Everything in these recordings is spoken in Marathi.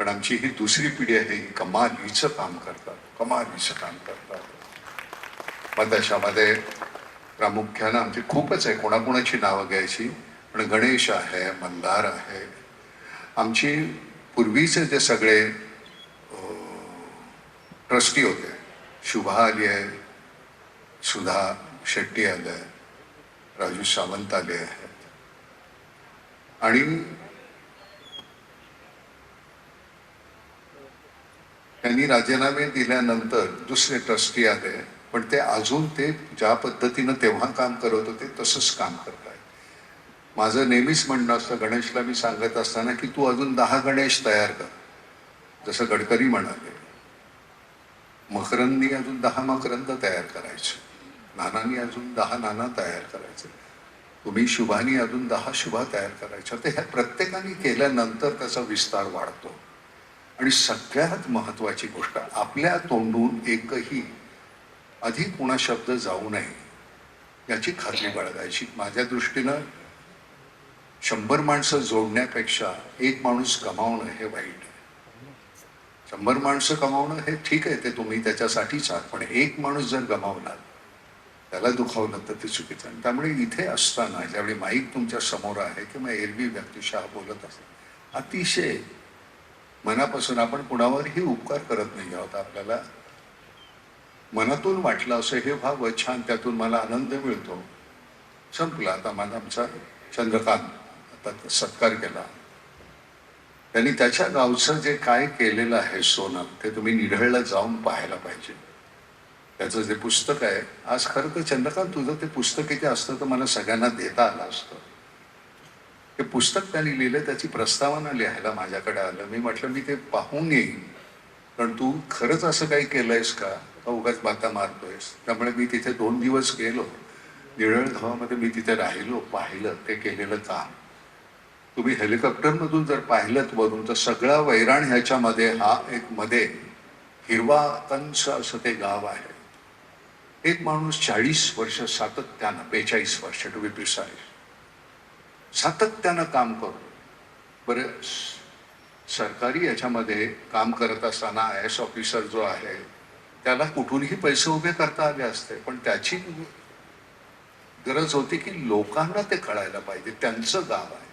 पण आमची ही दुसरी पिढी आहे ही कमालीचं काम करतात कमालीचं काम करतात. मग त्याच्यामध्ये प्रामुख्यानं आमची खूपच आहे कोणाकोणाची नावं घ्यायची पण गणेश आहे मल्हार आहे. आमची पूर्वीचे जे सगळे ट्रस्टी होते शुभा आली आहे सुधा शेट्टी आले आहे राजू सावंत आले आहेत. आणि त्यांनी राजीनामे दिल्यानंतर दुसरे ट्रस्टी आले पण ते अजून ते ज्या पद्धतीनं तेव्हा काम करत होते तसंच काम करत आहे माझं नेहमीच म्हणणं असतं गणेशला मी सांगत असताना की तू अजून दहा गणेश तयार कर जसं गडकरी म्हणाले. मकरंदी अजून दहा मकरंद तयार करायचे. नानांनी अजून दहा नाना तयार करायचे. तुम्ही शुभानी अजून दहा शुभा तयार करायच्या. तर ह्या प्रत्येकाने केल्यानंतर त्याचा विस्तार वाढतो. आणि सगळ्यात महत्त्वाची गोष्ट आपल्या तोंडून एकही अधिक कुणा शब्द जाऊ नये याची खात्री बाळगायची. माझ्या दृष्टीनं शंभर माणसं जोडण्यापेक्षा एक माणूस गमावणं हे वाईट आहे. शंभर माणसं कमावणं हे ठीक आहे ते तुम्ही त्याच्यासाठीच आहात पण एक माणूस जर गमावला त्याला दुखावलं तर ते चुकीचं आणि त्यामुळे इथे असताना ज्यावेळी माईक तुमच्यासमोर आहे किंवा एरवी व्यक्तिशः बोलत असेल अतिशय मनापासून आपण कुणावरही उपकार करत नाही आहोत आपल्याला. मनातून वाटलं असं हे व्हावं छान त्यातून मला आनंद मिळतो. संपला आता मला आमचा चंद्रकांत. आता सत्कार केला. त्यांनी त्याच्या गावचं जे काय केलेलं आहे सोनं ते तुम्ही निढळला जाऊन पाहायला पाहिजे. त्याचं जे पुस्तक आहे आज खरं तर चंद्रकांत तुझं ते पुस्तक इथे असतं तर मला सगळ्यांना देता आलं असतं. ते पुस्तक त्यांनी लिहिलं त्याची प्रस्तावना लिहायला माझ्याकडे आलं. मी म्हटलं मी ते पाहून येईन. पण तू खरंच असं काही केलंयस का? का उगाच बाता मारतोयस? त्यामुळे मी तिथे दोन दिवस गेलो. निळळ गावामध्ये मी तिथे राहिलो पाहिलं. ते केलेलं काम. तुम्ही हेलिकॉप्टरमधून जर पाहिलं वरून तर सगळा वैराण ह्याच्यामध्ये हा एक मध्ये हिरवा कंस असं ते गाव आहे. एक माणूस चाळीस वर्ष सातत्यानं बेचाळीस वर्ष टू बी प्रिसाईज सातत्यानं काम करू बरं सरकारी याच्यामध्ये काम करत असताना आय एस ऑफिसर जो आहे त्याला कुठूनही पैसे उभे करता आले असते. पण त्याची गरज होती की लोकांना ते कळायला पाहिजे. त्यांचं गाव आहे.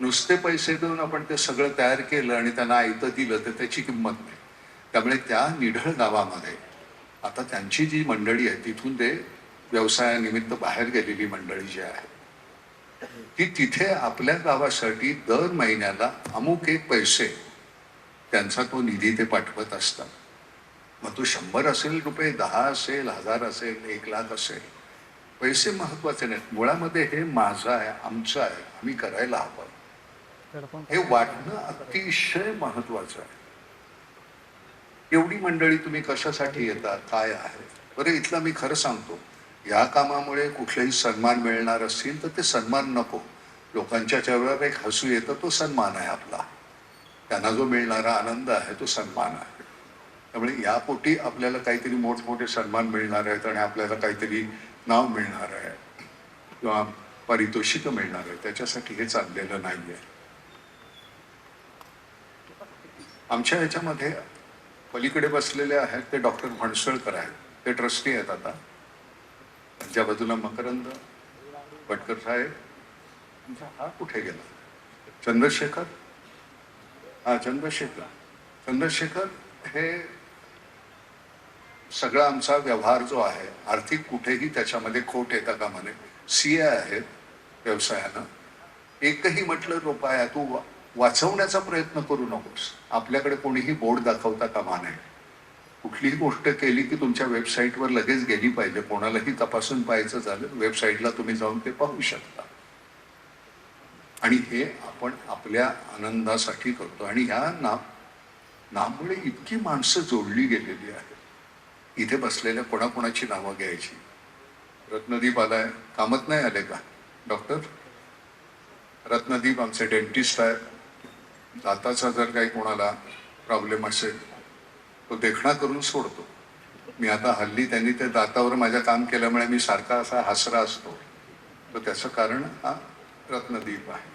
नुसते पैसे देऊन आपण ते सगळं तयार केलं आणि त्यांना आयतं दिलं तर त्याची किंमत नाही. त्यामुळे त्या निढळ गावामध्ये आता त्यांची जी मंडळी आहे तिथून ते व्यवसायानिमित्त बाहेर गेलेली मंडळी जी आहे की तिथे आपल्या गावासाठी दर महिन्याला अमुक एक पैसे त्यांचा तो निधी ते पाठवत असतात. मग तो शंभर असेल रुपये दहा असेल हजार असेल एक लाख असेल. पैसे महत्त्वाचे नाहीत. मुळामध्ये हे माझं आहे आमचं आहे. आम्ही करायला हवं. हे वाटणं अतिशय महत्वाचं आहे. एवढी मंडळी तुम्ही कशासाठी येता काय आहे? बरं इथलं मी खरं सांगतो. या कामामुळे कुठलाही सन्मान मिळणार असतील तर ते सन्मान नको. लोकांच्या चेहऱ्यावर एक हसू येतं तो सन्मान आहे आपला. त्यांना जो मिळणारा आनंद आहे तो सन्मान आहे. त्यामुळे यापोटी आपल्याला काहीतरी मोठमोठे सन्मान मिळणार आहेत आणि आपल्याला काहीतरी नाव मिळणार आहे. किंवा पारितोषिक मिळणार आहे. त्याच्यासाठी हे चाललेलं नाही आहे आमच्या याच्यामध्ये पलीकडे बसलेले आहेत ते डॉक्टर म्हणसळकर आहेत. ते ट्रस्टी आहेत आता. त्यांच्या बाजूला मकरंद भटकर साहेब तुमचा हा कुठे गेला? चंद्रशेखर? हा चंद्रशेखर. चंद्रशेखर हे सगळा आमचा व्यवहार जो आहे आर्थिक कुठेही त्याच्यामध्ये खोट येता कामा नये सी ए आहेत व्यवसायानं. एकही म्हटलं रुपया तू वाचवण्याचा प्रयत्न करू नकोस. आपल्याकडे कोणीही बोर्ड दाखवता कामा नये कुठलीही गोष्ट केली की तुमच्या वेबसाईटवर लगेच गेली पाहिजे. कोणालाही तपासून पाहायचं झालं वेबसाईटला तुम्ही जाऊन ते पाहू शकता. आणि हे आपण आपल्या आनंदासाठी करतो. आणि ह्या नाम नामुळे इतकी माणसं जोडली गेलेली आहेत. इथे बसलेल्या कोणाकोणाची नावं घ्यायची? रत्नदीप आलाय. कामत नाही आले का? डॉक्टर? रत्नदीप आमचे डेंटिस्ट आहेत. दाताचा जर काही कोणाला प्रॉब्लेम असेल तो देखणा करून सोडतो. मी आता हल्ली त्यांनी ते दातावर माझ्या काम केल्यामुळे मी सारखा असा हसरा असतो. तर त्याचं कारण हा रत्नदीप आहे.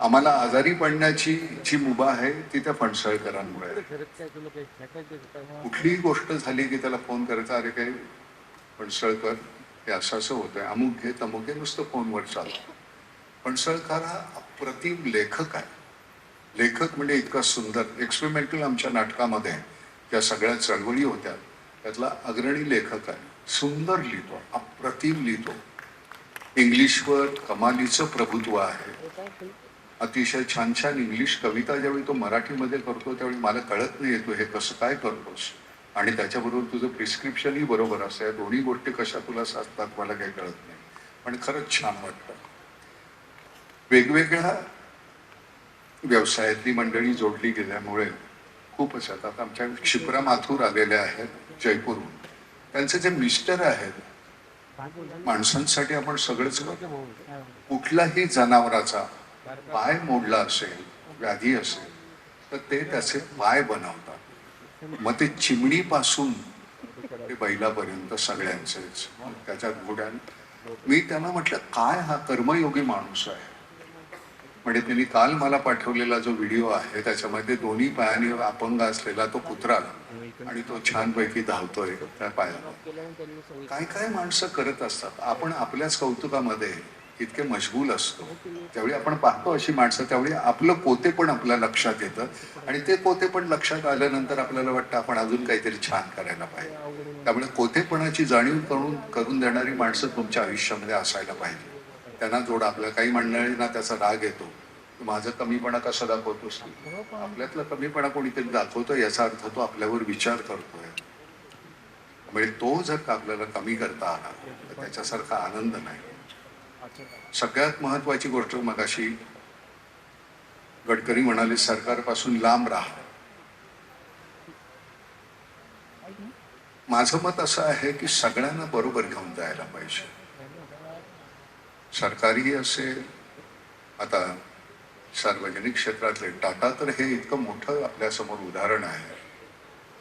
आम्हाला आजारी पडण्याची जी मुभा आहे ती त्या फणसळकरांमुळे कुठलीही गोष्ट झाली की त्याला फोन करायचा अरे काही फणसळकर हे असं असं होतंय अमुक घे तमुक घे नुसतं फोनवर चालतं फणसळकर हा अप्रतिम लेखक आहे. लेखक म्हणजे इतका सुंदर एक्सपेरिमेंटल आमच्या नाटकामध्ये ज्या सगळ्या चळवळी होत्या. त्यातला अग्रणी लेखक आहे. सुंदर लिहितो अप्रतिम लिहितो. इंग्लिशवर कमालीचं प्रभुत्व आहे. अतिशय छान छान इंग्लिश कविता ज्यावेळी तो मराठीमध्ये करतो त्यावेळी मला कळत नाही येतो हे कसं काय करतोस. आणि त्याच्याबरोबर तुझं प्रिस्क्रिप्शनही बरोबर असं या दोन्ही गोष्टी कशा तुला साधतात मला काही कळत नाही. पण खरंच छान वाटतं. वेगवेगळ्या व्यवसायातली मंडळी जोडली गेल्यामुळे खूपच आता आमच्या क्षिप्रा माथूर आलेले आहेत जयपूरहून. त्यांचे जे मिस्टर आहेत माणसांसाठी आपण सगळंच कुठलाही जनावराचा पाय मोडला असेल व्याधी असेल तर ते त्याचे पाय बनवतात. मग ते चिमणीपासून ते बैलापर्यंत सगळ्यांचेच त्याच्यात घोड्यान. मी त्यांना म्हटलं काय हा कर्मयोगी माणूस आहे? म्हणजे त्यांनी काल मला पाठवलेला जो व्हिडिओ आहे त्याच्यामध्ये दोन्ही पायाने अपंग असलेला तो कुत्रा आणि तो छानपैकी धावतोय त्या पायाला काय काय माणसं करत असतात. आपण आपल्याच कौतुकामध्ये इतके मशगूल असतो. त्यावेळी आपण पाहतो अशी माणसं त्यावेळी आपलं पोते पण आपल्या लक्षात येतं आणि ते पोते पण लक्षात आल्यानंतर आपल्याला वाटतं आपण अजून काहीतरी छान करायला पाहिजे. त्यामुळे कोतेपणाची जाणीव करून करून देणारी माणसं तुमच्या आयुष्यामध्ये असायला पाहिजे. त्यांना जोड आपल्या काही मंडळींना त्याचा राग येतो. माझं कमीपणा कसा दाखवतोस? तू? आपल्यातला कमीपणा कोणीतरी दाखवतो याचा अर्थ तो आपल्यावर विचार करतोय. म्हणजे तो जर का आपल्याला कमी करता आला तर त्याच्यासारखा आनंद नाही. सगळ्यात महत्वाची गोष्ट मगाशी गडकरी म्हणाले सरकारपासून लांब राहा. माझं मत असं आहे की सगळ्यांना बरोबर घेऊन जायला पाहिजे. सरकारी असेल आता सार्वजनिक क्षेत्रातले टाटा तर हे इतकं मोठं आपल्यासमोर उदाहरण आहे.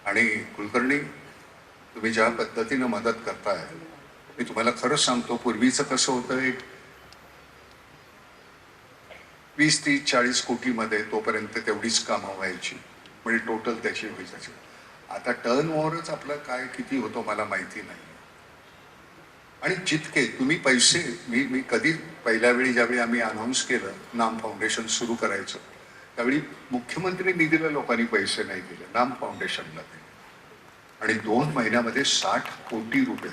आणि कुलकर्णी तुम्ही ज्या पद्धतीनं मदत करताय मी तुम्हाला खरंच सांगतो पूर्वीचं कसं होतं एक वीस तीस चाळीस कोटीमध्ये तोपर्यंत तेवढीच कामं व्हायची. म्हणजे टोटल त्याची व्हायची. आता टर्न ओव्हरच आपलं काय किती होतो मला माहिती नाही. आणि जितके तुम्ही पैसे मी मी कधी पहिल्या वेळी ज्यावेळी आम्ही अनाऊन्स केलं नाम फाउंडेशन सुरू करायचं त्यावेळी मुख्यमंत्री निधीला लोकांनी पैसे नाही दिले नाम फाउंडेशनला दिले. आणि दोन महिन्यामध्ये साठ कोटी रुपये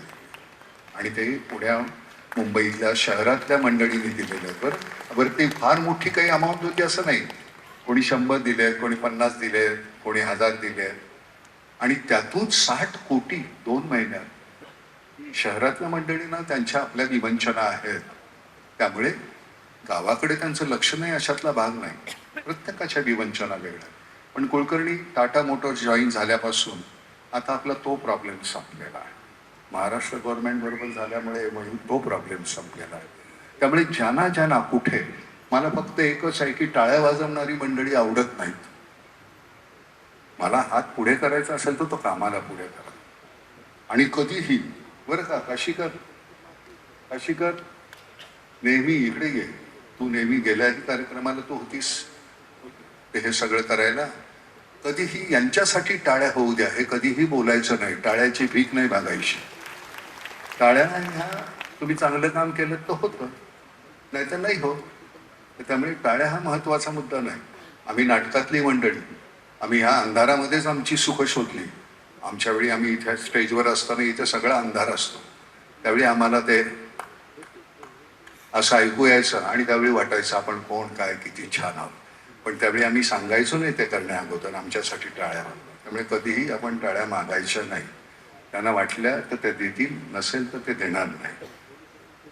आणि ते पुण्या मुंबईतल्या शहरातल्या मंडळींनी दिलेले आहे बरं बरं ती फार मोठी काही अमाऊंट होती असं नाही. कोणी शंभर दिले कोणी पन्नास दिले कोणी हजार दिले आणि त्यातून साठ कोटी दोन महिन्यात शहरातल्या मंडळींना त्यांच्या आपल्या विवंचना आहेत. त्यामुळे गावाकडे त्यांचं लक्ष नाही अशातला भाग नाही. प्रत्येकाच्या विवंचना वेगळ्या. पण कुलकर्णी टाटा मोटर्स जॉईन झाल्यापासून आता आपला तो प्रॉब्लेम संपलेला आहे. महाराष्ट्र गव्हर्नमेंट बरोबर झाल्यामुळे म्हणून तो प्रॉब्लेम संपलेला आहे. त्यामुळे ज्यांना ज्यांना कुठे मला फक्त एकच आहे की टाळ्या वाजवणारी मंडळी आवडत नाहीत. मला हात पुढे करायचा असेल तर तो कामाला पुढे करा. आणि कधीही बरं का काशी कर काशी कर नेहमी इकडे ये. तू नेहमी गेल्याही कार्यक्रमाला तू होतीस. ते हे सगळं करायला. कधीही यांच्यासाठी टाळ्या होऊ द्या हे कधीही बोलायचं नाही. टाळ्याची भीक नाही मागायची. टाळ्या ह्या तुम्ही चांगलं काम केलं तर होतं. नाही तर नाही होत. त्यामुळे टाळ्या हा महत्त्वाचा मुद्दा नाही. आम्ही नाटकातली मंडळी. आम्ही ह्या अंधारामध्येच आमची सुख शोधली. आमच्या वेळी आम्ही इथे स्टेजवर असताना इथे सगळा अंधार असतो. त्यावेळी आम्हाला ते असं ऐकू यायचं आणि त्यावेळी वाटायचं आपण कोण काय किती छान आहोत. पण त्यावेळी आम्ही सांगायचो नाही ते करण्या अगोदर आमच्यासाठी टाळ्या त्यामुळे कधीही आपण टाळ्या मागायच्या नाही. त्यांना वाटल्या तर ते देतील नसेल तर ते देणार नाही.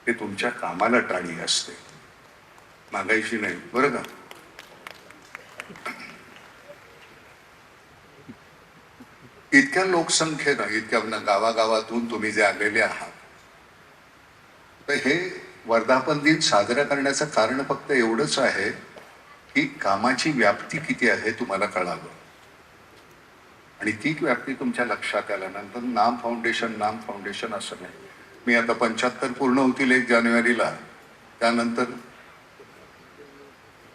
ते तुमच्या कामाला टाळी असते. मागायची नाही. बरं का? इतक्या लोकसंख्येनं इतक्या गावागावातून तुम्ही जे आलेले आहात तर हे वर्धापन दिन साजरा करण्याचं कारण फक्त एवढंच आहे की कामाची व्याप्ती किती आहे तुम्हाला कळावं. आणि ती व्याप्ती तुमच्या लक्षात आल्यानंतर नाम फाउंडेशन नाम फाउंडेशन असं नाही. मी आता पंच्याहत्तर पूर्ण होतील एक जानेवारीला. त्यानंतर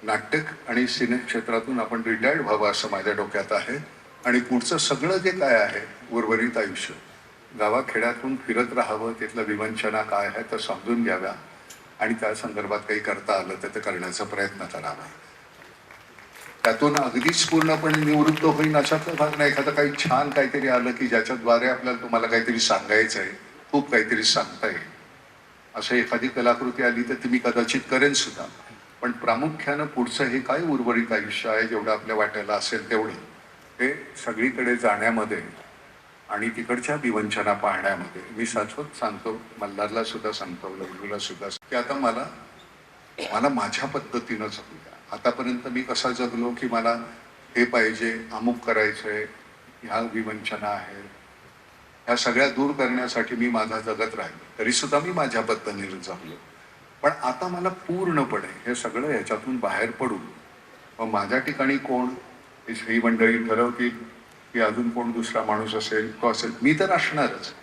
नाटक आणि सिने क्षेत्रातून आपण रिटायर्ड व्हावं असं माझ्या डोक्यात आहे. आणि पुढचं सगळं जे काय आहे उर्वरित आयुष्य गावाखेड्यातून फिरत राहावं तिथलं विवंचना काय आहे तर समजून घ्याव्या. आणि त्या संदर्भात काही करता आलं तर ते करण्याचा प्रयत्न करावा. त्यातून अगदीच पूर्णपणे निवृत्त होईन अशातला भाग नाही. एखादं काही छान काहीतरी आलं की ज्याच्याद्वारे आपल्याला तुम्हाला काहीतरी सांगायचं आहे खूप काहीतरी सांगता येईल. असं एखादी कलाकृती आली तर ती मी कदाचित करेन सुद्धा. पण प्रामुख्यानं पुढचं हे काय उर्वरित आयुष्य आहे जेवढं आपल्या वाट्याला असेल तेवढं. हे सगळीकडे जाण्यामध्ये आणि तिकडच्या विवंचना पाहण्यामध्ये. मी साचवत सांगतो मल्हारला सुद्धा सांगतो लग्नला सुद्धा की आता मला मला माझ्या पद्धतीनं जगू द्या आतापर्यंत मी कसा जगलो की मला हे पाहिजे अमुक करायचंय ह्या विवंचना आहे ह्या सगळ्या दूर करण्यासाठी मी माझा जगत राहिलो. तरी सुद्धा मी माझ्या पद्धतीने जगलो. पण आता मला पूर्णपणे हे सगळं ह्याच्यातून बाहेर पडून मग माझ्या ठिकाणी कोण ही मंडळी ठरवतील की अजून कोण दुसरा माणूस असेल तो असेल. मी तर असणारच.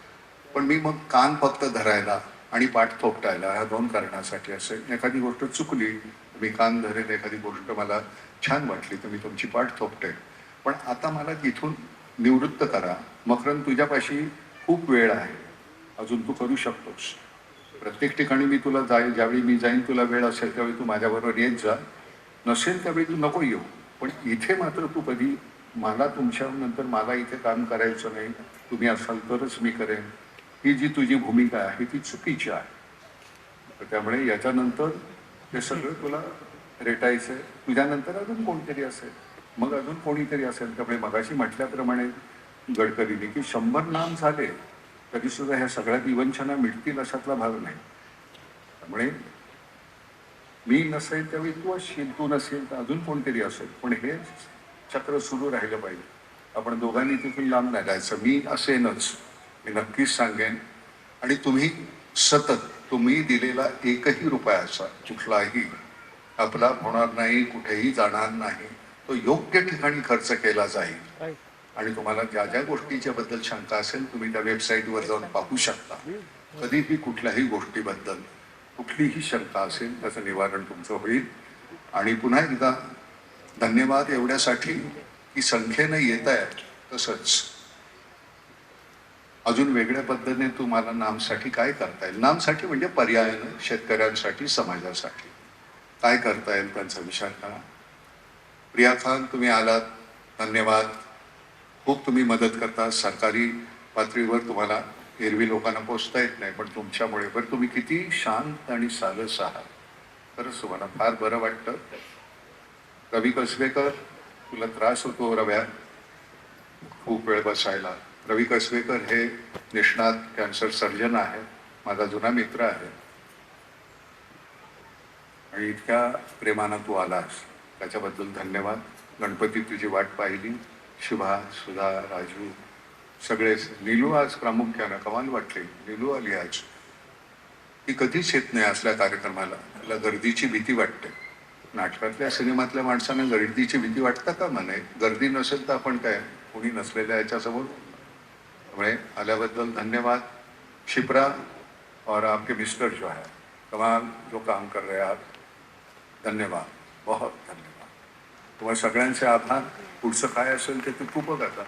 पण मी मग कान फक्त धरायला आणि पाठ थोपटायला ह्या दोन कारणासाठी असेल. एखादी गोष्ट चुकली मी कान धरेल एखादी गोष्ट मला छान वाटली तर मी तुमची पाठ थोपटेल. पण आता मला तिथून निवृत्त करा. मकरन तुझ्यापाशी खूप वेळ आहे. अजून तू करू शकतोस. प्रत्येक ठिकाणी मी तुला जाईल ज्यावेळी मी जाईन तुला वेळ असेल त्यावेळी तू माझ्याबरोबर येत जा. नसेल त्यावेळी तू नको येऊ. पण इथे मात्र तू कधी मला तुमच्यानंतर मला इथे काम करायचं नाही तुम्ही असाल तरच मी करेन. ही जी तुझी भूमिका आहे ती चुकीची आहे. तर त्यामुळे याच्यानंतर ते सगळं तुला रेटायचं आहे. तुझ्यानंतर अजून कोणतरी असेल. मग अजून कोणीतरी असेल. त्यामुळे मगाशी म्हटल्याप्रमाणे गडकरीने की शंभर नाम झाले तरी सुद्धा ह्या सगळ्या विवंचना मिळतील अशातला भाग नाही. त्यामुळे मी नसेल त्यावेळी तू असशील तू नसेल तर अजून कोणतरी असेल. पण हे चक्र सुरू राहिलं पाहिजे. आपण दोघांनी तिथून लांब नाही जायचं. मी असेनच. मी नक्कीच सांगेन. आणि तुम्ही सतत तुम्ही दिलेला एकही रुपयाचा कुठलाही आपला होणार नाही कुठेही जाणार नाही तो योग्य ठिकाणी खर्च केला जाईल. आणि तुम्हाला ज्या ज्या गोष्टीच्या बद्दल शंका असेल तुम्ही त्या वेबसाईटवर जाऊन पाहू शकता. कधीही कुठल्याही गोष्टीबद्दल. कुठलीही शंका असेल त्याचं निवारण तुमचं होईल. आणि पुन्हा एकदा धन्यवाद एवढ्यासाठी की संख्येनं येत आहे तसंच. अजून वेगळ्या पद्धतीने तुम्हाला नामसाठी काय करता येईल? नामसाठी म्हणजे पर्यायानं शेतकऱ्यांसाठी समाजासाठी. काय करता येईल त्यांचा विचार करा. प्रिया खान तुम्ही आलात. धन्यवाद. खूप तुम्ही मदत करता. सरकारी पातळीवर तुम्हाला एरवी लोकांना पोचता येत नाही पण तुमच्यामुळे. बरं तुम्ही किती शांत आणि सालस आहात. खरंच तुम्हाला फार बरं वाटतं. रवी कसबेकर तुला त्रास होतो रव्या? खूप वेळ बसायला. रवी कसबेकर हे निष्णात कॅन्सर सर्जन आहे माझा जुना मित्र आहे. आणि इतक्या प्रेमानं तू आलास. त्याच्याबद्दल धन्यवाद. गणपती तुझी वाट पाहिली. शुभा सुधा राजू सगळेच नीलू आज प्रामुख्यानं कमाल वाटली. नीलू आली आज. ती कधीच येत नाही असल्या कार्यक्रमाला. त्याला गर्दीची भीती वाटते. नाटकातल्या सिनेमातल्या माणसांना गर्दीची भीती वाटतं का म्हणे? गर्दी नसेल तर आपण काय? कोणी नसलेल्या याच्यासमोर? त्यामुळे आल्याबद्दल धन्यवाद. शिप्रा और आपके मिस्टर जो है कमाल जो काम कर रहे आप धन्यवाद बहुत धन्यवाद. तुम्हाला सगळ्यांचे आभार. पुढचं काय असेल ते तू खूपच आता